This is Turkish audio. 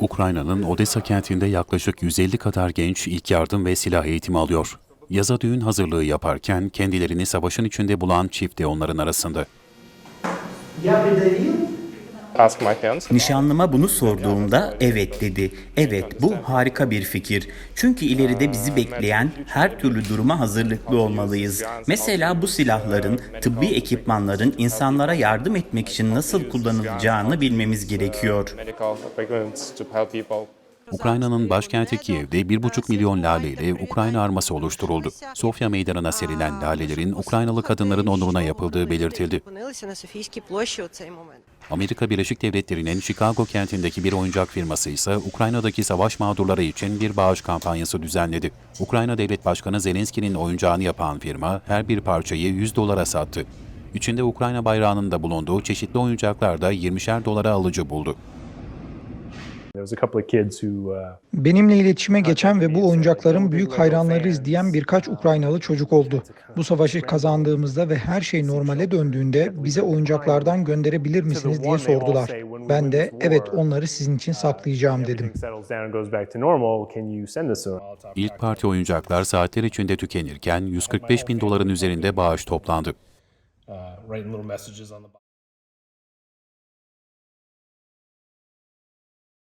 Ukrayna'nın Odessa kentinde yaklaşık 150 kadar genç ilk yardım ve silah eğitimi alıyor. Yaza düğün hazırlığı yaparken kendilerini savaşın içinde bulan çift de onların arasında. my fiance. Nişanlıma bunu sorduğumda evet dedi. Evet bu harika bir fikir. Çünkü ileride bizi bekleyen her türlü duruma hazırlıklı olmalıyız. Mesela bu silahların, tıbbi ekipmanların insanlara yardım etmek için nasıl kullanılacağını bilmemiz gerekiyor. Ukrayna'nın başkenti Kiev'de 1,5 milyon laleyle Ukrayna arması oluşturuldu. Sofya meydanına serilen lalelerin Ukraynalı kadınların onuruna yapıldığı belirtildi. Amerika Birleşik Devletleri'nin Chicago kentindeki bir oyuncak firması ise Ukrayna'daki savaş mağdurları için bir bağış kampanyası düzenledi. Ukrayna Devlet Başkanı Zelenski'nin oyuncağını yapan firma her bir parçayı 100 dolara sattı. İçinde Ukrayna bayrağının da bulunduğu çeşitli oyuncaklar da 20'şer dolara alıcı buldu. Benimle iletişime geçen ve bu oyuncakların büyük hayranlarıyız diyen birkaç Ukraynalı çocuk oldu. Bu savaşı kazandığımızda ve her şey normale döndüğünde bize oyuncaklardan gönderebilir misiniz diye sordular. Ben de evet onları sizin için saklayacağım dedim. İlk parti oyuncaklar saatler içinde tükenirken 145 bin doların üzerinde bağış toplandı.